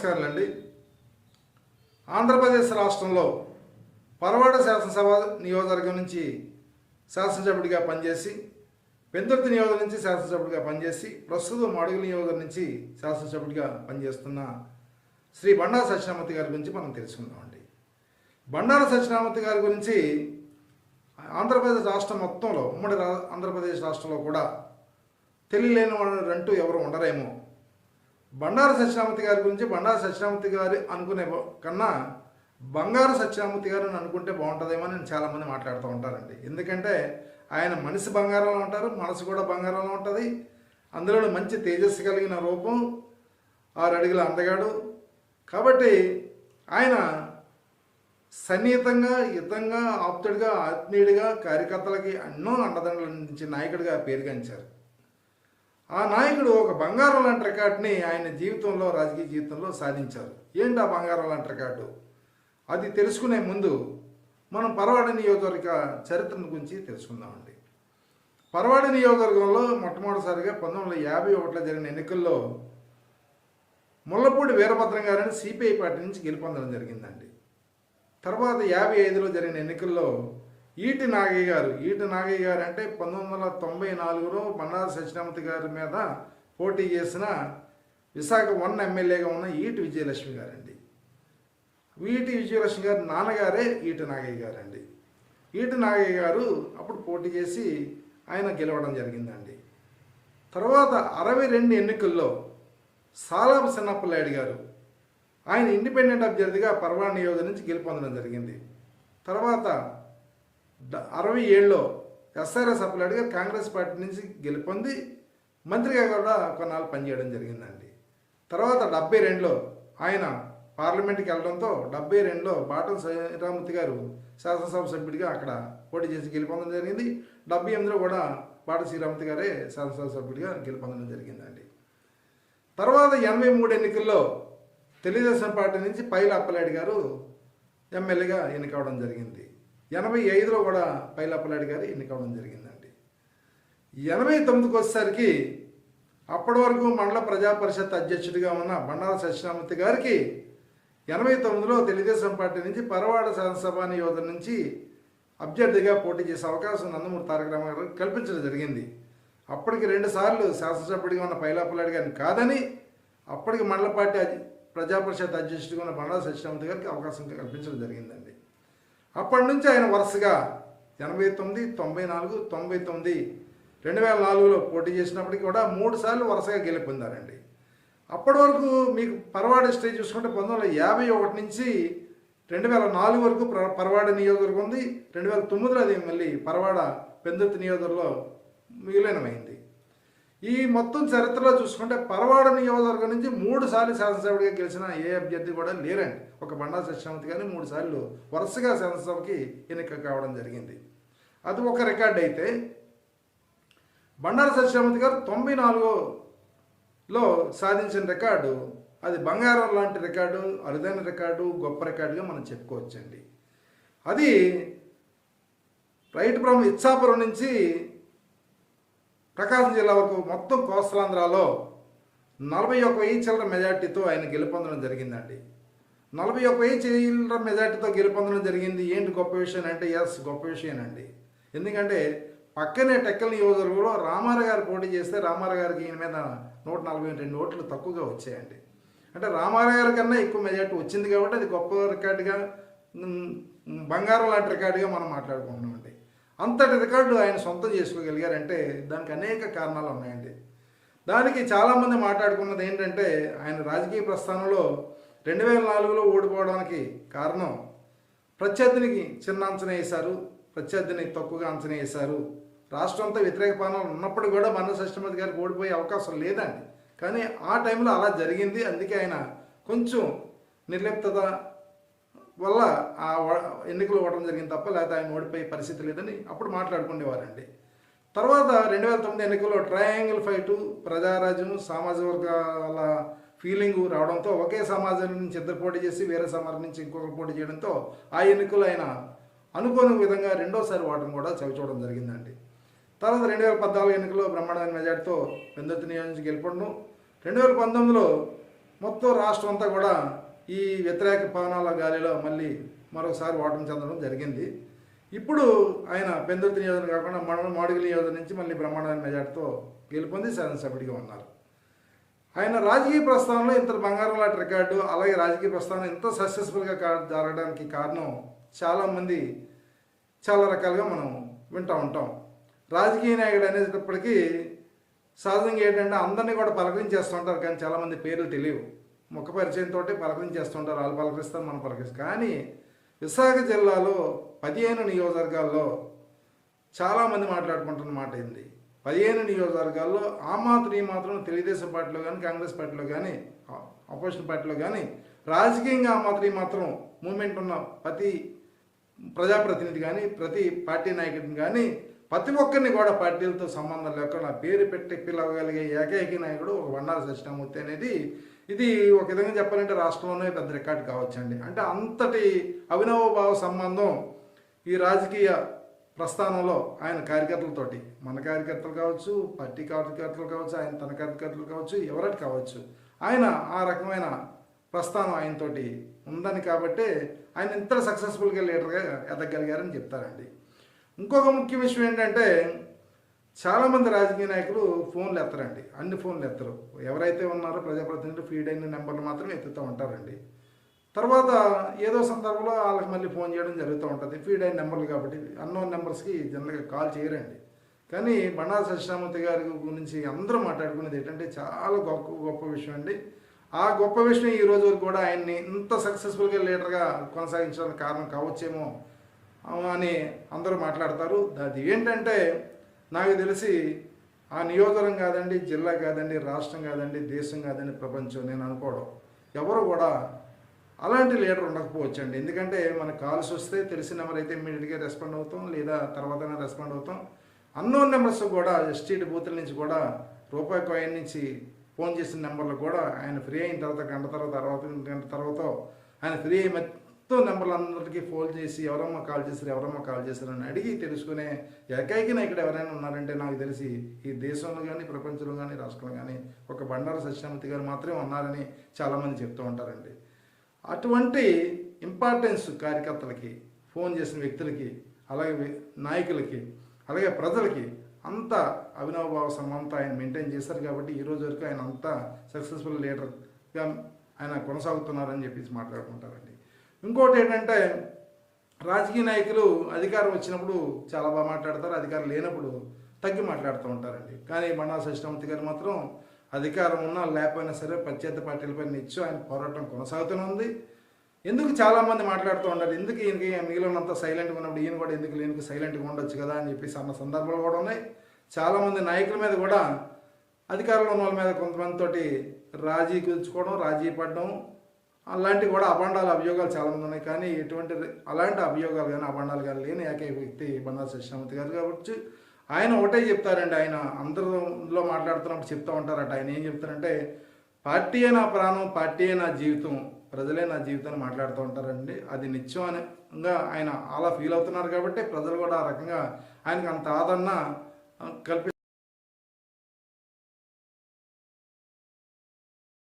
నమస్కారాలండి. ఆంధ్రప్రదేశ్ రాష్ట్రంలో పరవాడ శాసనసభ నియోజకవర్గం నుంచి శాసనసభ్యుడిగా పనిచేసి పెందుర్తి నియోజకం నుంచి శాసనసభ్యుడిగా పనిచేసి ప్రస్తుతం మడుగుల నియోజకవర్గం నుంచి శాసనసభ్యుడిగా పనిచేస్తున్న శ్రీ బండారు సత్యనామూర్తి గారి గురించి మనం తెలుసుకుందామండి. బండారు సత్యనామూర్తి గారి గురించి ఆంధ్రప్రదేశ్ రాష్ట్రం మొత్తంలో ఉమ్మడి రా ఆంధ్రప్రదేశ్ రాష్ట్రంలో కూడా తెలియలేని వాళ్ళు అంటూ ఎవరు ఉండరేమో బండారు సత్యనామతి గారి గురించి బండారు సత్యనామతి గారి అనుకునే కన్నా బంగారు సత్యనామూర్తి గారు అనుకుంటే బాగుంటుందేమో అని చాలామంది మాట్లాడుతూ ఉంటారండి. ఎందుకంటే ఆయన మనిషి బంగారంలో ఉంటారు మనసు కూడా బంగారంలో ఉంటుంది. అందులో మంచి తేజస్సు కలిగిన రూపం ఆరు అడుగుల అందగాడు. కాబట్టి ఆయన సన్నిహితంగా హితంగా ఆప్తుడిగా ఆత్మీయుడిగా కార్యకర్తలకి ఎన్నో అండదండలు అందించి నాయకుడిగా పేరుగాంచారు. ఆ నాయకుడు ఒక బంగారం లాంటి రికార్డుని ఆయన జీవితంలో రాజకీయ జీవితంలో సాధించారు. ఏంటి ఆ బంగారం లాంటి రికార్డు? అది తెలుసుకునే ముందు మనం పరవాడ నియోజకవర్గ చరిత్రను గురించి తెలుసుకుందామండి. పరవాడ నియోజకవర్గంలో మొట్టమొదటిసారిగా పంతొమ్మిది వందల యాభై ఒకటిలో జరిగిన ఎన్నికల్లో ముల్లపూడి వీరభద్రం గారిని సిపిఐ పార్టీ నుంచి గెలుపొందడం జరిగిందండి. తర్వాత యాభై ఐదులో జరిగిన ఎన్నికల్లో ఈటి నాగయ్య గారు ఈటి నాగయ్య గారు అంటే పంతొమ్మిది వందల తొంభై నాలుగులో బండారు సత్యనామూర్తి గారి మీద పోటీ చేసిన విశాఖ వన్ ఎమ్మెల్యేగా ఉన్న ఈటి విజయలక్ష్మి గారండి. ఈటి విజయలక్ష్మి గారి నాన్నగారే ఈటి నాగయ్య గారండి. ఈటి నాగయ్య గారు అప్పుడు పోటీ చేసి ఆయన గెలవడం జరిగిందండి. తర్వాత అరవై రెండు ఎన్నికల్లో సాలాబ్ చిన్నప్పలాయుడు గారు ఆయన ఇండిపెండెంట్ అభ్యర్థిగా పర్వాణ నియోజక నుంచి గెలుపొందడం జరిగింది. తర్వాత అరవై ఏడులో ఎస్ఆర్ఎస్ అప్పలాడు గారు కాంగ్రెస్ పార్టీ నుంచి గెలుపొంది మంత్రిగా కూడా కొన్నాళ్ళు పనిచేయడం జరిగిందండి. తర్వాత డెబ్బై రెండులో ఆయన పార్లమెంట్కి వెళ్ళడంతో డెబ్బై రెండులో బాటం శ్రీరామూర్తి గారు శాసనసభ సభ్యుడిగా అక్కడ పోటీ చేసి గెలుపొందడం జరిగింది. డెబ్బై ఎనిమిదిలో కూడా బాట శ్రీరామూర్తి గారే శాసనసభ సభ్యుడిగా గెలుపొందడం జరిగిందండి. తర్వాత ఎనభై మూడు ఎన్నికల్లో తెలుగుదేశం పార్టీ నుంచి పైల అప్పలాడి గారు ఎమ్మెల్యేగా ఎన్నికవడం జరిగింది. ఎనభై ఐదులో కూడా పైలప్పలాడి గారు ఎన్నికవడం జరిగిందండి. ఎనభై తొమ్మిదికి వచ్చేసరికి అప్పటి వరకు మండల ప్రజా పరిషత్ అధ్యక్షుడిగా ఉన్న బండార సత్యనామూర్తి గారికి ఎనభై తొమ్మిదిలో తెలుగుదేశం పార్టీ నుంచి పరవాడ శాసనసభ నియోజకం నుంచి అభ్యర్థిగా పోటీ చేసే అవకాశం నందమూరి తారక రామారావు కల్పించడం జరిగింది. అప్పటికి రెండుసార్లు శాసనసభ్యుడిగా ఉన్న పైలాపల్లాడి గారిని కాదని అప్పటికి మండల పార్టీ ప్రజాపరిషత్ ప్రజా పరిషత్ అధ్యక్షుడిగా ఉన్న బండార సత్యనామూర్తి గారికి అవకాశం కల్పించడం జరిగిందండి. అప్పటి నుంచి ఆయన వరుసగా ఎనభై తొమ్మిది తొంభై నాలుగు తొంభై తొమ్మిది రెండు వేల నాలుగులో పోటీ చేసినప్పటికీ కూడా మూడు సార్లు వరుసగా గెలుపొందారండి అప్పటి వరకు మీకు పరవాడ స్టేజ్ చూసుకుంటే పంతొమ్మిది వందల యాభై ఒకటి నుంచి రెండు వేల నాలుగు వరకు ప్ర- పరవాడ నియోజకవర్గం ఉంది. రెండు వేల తొమ్మిదిలో అది మళ్ళీ పరవాడ పెందుర్తి నియోజకవర్గంలో మిగిలినమైంది. ఈ మొత్తం చరిత్రలో చూసుకుంటే పరవాడ నియోజకవర్గం నుంచి మూడు సార్లు శాసనసభ్యుడిగా గెలిచిన ఏ అభ్యర్థి కూడా లేరండి. ఒక బండా సత్యనామూర్తి కానీ మూడు సార్లు వరుసగా శాసనసభకి ఎన్నిక కావడం జరిగింది. అది ఒక రికార్డ్ అయితే బండారు సత్యనామూర్తి గారు తొంభై నాలుగులో సాధించిన రికార్డు అది బంగారం లాంటి రికార్డు అరుదైన రికార్డు గొప్ప రికార్డుగా మనం చెప్పుకోవచ్చండి. అది రైట్ బ్రహ్మ ఇచ్చాపురం నుంచి ప్రకాశం జిల్లా వరకు మొత్తం కోస్తలాంధ్రాలో నలభై ఒక వెయ్యి చిల్లర మెజార్టీతో ఆయన గెలుపొందడం జరిగిందండి. నలభై ఒక వెయ్యి చిల్లర మెజార్టీతో గెలుపొందడం జరిగింది ఏంటి గొప్ప విషయం అంటే ఎస్ గొప్ప విషయనండి ఎందుకంటే పక్కనే టెక్కల్ నియోజకవర్గంలో రామారావు గారు పోటీ చేస్తే రామారావు గారికి ఈయన మీద నూట నలభై రెండు ఓట్లు తక్కువగా వచ్చాయండి. అంటే రామారావు గారి కన్నా ఎక్కువ మెజార్టీ వచ్చింది కాబట్టి అది గొప్ప రికార్డుగా బంగారం లాంటి రికార్డుగా మనం మాట్లాడుకుంటున్నామండి. అంతటి రికార్డు ఆయన సొంతం చేసుకోగలిగారంటే దానికి అనేక కారణాలు ఉన్నాయండి. దానికి చాలామంది మాట్లాడుకున్నది ఏంటంటే ఆయన రాజకీయ ప్రస్థానంలో రెండు వేల నాలుగులో ఓడిపోవడానికి కారణం ప్రత్యర్థినికి చిన్న అంచనా వేశారు ప్రత్యర్థిని తక్కువగా అంచనా వేశారు. రాష్ట్రంతో వ్యతిరేక పాలన ఉన్నప్పుడు కూడా మన సత్యమతి గారికి ఓడిపోయే అవకాశం లేదండి. కానీ ఆ టైంలో అలా జరిగింది. అందుకే ఆయన కొంచెం నిర్లిప్తత వల్ల ఆ ఎన్నికలు ఓడడం జరిగింది తప్ప లేకపోతే ఆయన ఓడిపోయే పరిస్థితి లేదని అప్పుడు మాట్లాడుకునేవారండి. తర్వాత రెండు వేల తొమ్మిది ఎన్నికల్లో ట్రయాంగిల్ ఫైటు ప్రజారాజ్యం సామాజిక వర్గాల ఫీలింగ్ రావడంతో ఒకే సమాజం నుంచి ఇద్దరు పోటీ చేసి వేరే సమాజం నుంచి ఇంకొకరు పోటీ చేయడంతో ఆ ఎన్నికలు ఆయన అనుకోని విధంగా రెండోసారి ఓటమి కూడా చవిచూడడం జరిగిందండి. తర్వాత రెండు వేల పద్నాలుగు ఎన్నికల్లో బ్రహ్మాండమైన మెజార్టీతో పెందొత్తి నియోజకవర్గం గెలుపడను రెండు వేల పంతొమ్మిదిలో మొత్తం రాష్ట్రం అంతా కూడా ఈ వ్యతిరేక పవనాల గాలిలో మళ్ళీ మరొకసారి ఓటమి చెందడం జరిగింది. ఇప్పుడు ఆయన పెందుర్తి నియోజకం కాకుండా మన మాడుగుల నియోజకం నుంచి మళ్ళీ బ్రహ్మాండమైన మెజార్టీతో గెలుపొంది శాసనసభ్యుడిగా ఉన్నారు. ఆయన రాజకీయ ప్రస్థానంలో ఇంత బంగారం లాంటి రికార్డు అలాగే రాజకీయ ప్రస్థానం ఇంత సక్సెస్ఫుల్గా కా- జరగడానికి కారణం చాలామంది చాలా రకాలుగా మనం వింటూ ఉంటాం. రాజకీయ నాయకుడు అనేటప్పటికీ సహజంగా ఏంటంటే అందరినీ కూడా పలకరించేస్తూ ఉంటారు కానీ చాలామంది పేర్లు తెలియవు. ముఖ పరిచయంతో పలకరించేస్తుంటారు వాళ్ళు పలకరిస్తారు మనం పలకరిస్తాం. కానీ విశాఖ జిల్లాలో పదిహేను నియోజకవర్గాల్లో చాలామంది మాట్లాడుకుంటున్న మాట ఏంది? పదిహేను నియోజకవర్గాల్లో ఆ మాత్రం ఈ మాత్రం తెలుగుదేశం పార్టీలో కానీ కాంగ్రెస్ పార్టీలో కానీ అపోజిషన్ పార్టీలో కానీ రాజకీయంగా ఆ మాత్రం ఈ మాత్రం మూమెంట్ ఉన్న ప్రతి ప్రజాప్రతినిధి కానీ ప్రతి పార్టీ నాయకుడిని కానీ ప్రతి ఒక్కరిని కూడా పార్టీలతో సంబంధం లేకుండా పేరు పెట్టి పిలవగలిగే ఏకైక నాయకుడు ఒక బండారు సత్యనామూర్తి అనేది ఇది ఒక విధంగా చెప్పాలంటే రాష్ట్రంలోనే పెద్ద రికార్డు కావచ్చండి. అంటే అంతటి అవినవభావ సంబంధం ఈ రాజకీయ ప్రస్థానంలో ఆయన కార్యకర్తలతోటి మన కార్యకర్తలు కావచ్చు పార్టీ కార్యకర్తలు కావచ్చు ఆయన తన కార్యకర్తలు కావచ్చు ఎవరటి కావచ్చు ఆయన ఆ రకమైన ప్రస్థానం ఆయనతోటి ఉందని కాబట్టి ఆయన ఇంత సక్సెస్ఫుల్గా లీడర్గా ఎదగలిగారని చెప్తారండి. ఇంకొక ముఖ్య విషయం ఏంటంటే చాలామంది రాజకీయ నాయకులు ఫోన్లు ఎత్తరండి. అన్ని ఫోన్లు ఎత్తరు. ఎవరైతే ఉన్నారో ప్రజాప్రతినిధులు ఫీడ్ అయిన నెంబర్లు మాత్రమే ఎత్తుతూ ఉంటారండి. తర్వాత ఏదో సందర్భంలో వాళ్ళకి మళ్ళీ ఫోన్ చేయడం జరుగుతూ ఉంటుంది. ఫీడ్ అయిన నెంబర్లు కాబట్టి అన్నోన్ నెంబర్స్కి జనరల్గా కాల్ చేయరండి. కానీ బండారు సత్యనామూర్తి గారి గురించి అందరూ మాట్లాడుకునేది ఏంటంటే చాలా గొప్ప గొప్ప విషయం అండి. ఆ గొప్ప విషయం ఈ రోజు వరకు కూడా ఆయన్ని ఇంత సక్సెస్ఫుల్గా లీడర్గా కొనసాగించడానికి కారణం కావచ్చేమో అని అందరూ మాట్లాడతారు. అది ఏంటంటే నాకు తెలిసి ఆ నియోజకవర్గం కాదండి జిల్లా కాదండి రాష్ట్రం కాదండి దేశం కాదండి ప్రపంచం నేను అనుకోవడం. ఎవరు కూడా అలాంటి లీడర్ ఉండకపోవచ్చండి. ఎందుకంటే మనకు కాల్స్ వస్తే తెలిసిన నెంబర్ అయితే ఇమ్మీడియట్గా రెస్పాండ్ అవుతాం లేదా తర్వాత రెస్పాండ్ అవుతాం. అన్నోన్ నెంబర్స్ కూడా స్ట్రీట్ బూతుల నుంచి కూడా రూపాయి కాయిన్ నుంచి ఫోన్ చేసిన నెంబర్లు కూడా ఆయన ఫ్రీ అయిన తర్వాత గంట తర్వాత తర్వాత గంట తర్వాత ఆయన ఫ్రీ అయి మొత్తం నెంబర్లు అందరికీ ఫోన్ చేసి ఎవరమ్మా కాల్ చేశారు ఎవరమ్మా కాల్ చేశారు అని అడిగి తెలుసుకునే ఏకైక నాయకుడు ఎవరైనా ఉన్నారంటే నాకు తెలిసి ఈ దేశంలో కానీ ప్రపంచంలో కానీ రాష్ట్రంలో కానీ ఒక బండార సత్యనామూర్తి గారు మాత్రమే ఉన్నారని చాలామంది చెప్తూ ఉంటారండి. అటువంటి ఇంపార్టెన్స్ కార్యకర్తలకి ఫోన్ చేసిన వ్యక్తులకి అలాగే నాయకులకి అలాగే ప్రజలకి అంత అవినవభావ సంబంధం ఆయన మెయింటైన్ చేశారు కాబట్టి ఈ రోజు వరకు ఆయన అంత సక్సెస్ఫుల్ లీడర్గా ఆయన కొనసాగుతున్నారని చెప్పేసి మాట్లాడుకుంటారండి. ఇంకోటి ఏంటంటే రాజకీయ నాయకులు అధికారం వచ్చినప్పుడు చాలా బాగా మాట్లాడతారు అధికారం లేనప్పుడు తగ్గి మాట్లాడుతూ ఉంటారండి. కానీ బండా సత్యనామూర్తి గారు మాత్రం అధికారం ఉన్నా లేకపోయినా సరే ప్రత్యర్థి పార్టీలపై నిత్యం ఆయన పోరాటం కొనసాగుతూనే ఉంది. ఎందుకు చాలామంది మాట్లాడుతూ ఉంటారు ఎందుకు ఈయనకి మిగిలినంత సైలెంట్గా ఉన్నప్పుడు ఈయన కూడా ఎందుకు లేనికి సైలెంట్గా ఉండొచ్చు కదా అని చెప్పేసి అన్న సందర్భాలు కూడా ఉన్నాయి. చాలామంది నాయకుల మీద కూడా అధికారంలో ఉన్న వాళ్ళ మీద కొంతమందితోటి రాజీ కుదుర్చుకోవడం రాజీ పడడం అలాంటివి కూడా అభండాల అభియోగాలు చాలామంది ఉన్నాయి. కానీ ఎటువంటి అలాంటి అభియోగాలు కానీ అభండాలు కానీ లేని ఏకైక వ్యక్తి బండారు శశామతి గారు కాబట్టి ఆయన ఒకటే చెప్తారండి. ఆయన అందరిలో మాట్లాడుతున్నప్పుడు చెప్తూ ఉంటారట. ఆయన ఏం చెప్తారంటే పార్టీయే నా ప్రాణం పార్టీయే నా జీవితం ప్రజలే నా జీవితాన్ని మాట్లాడుతూ ఉంటారండి. అది నిత్యం నిత్యంగా ఆయన అలా ఫీల్ అవుతున్నారు కాబట్టి ప్రజలు కూడా ఆ రకంగా ఆయనకు అంత ఆదరణ కల్పి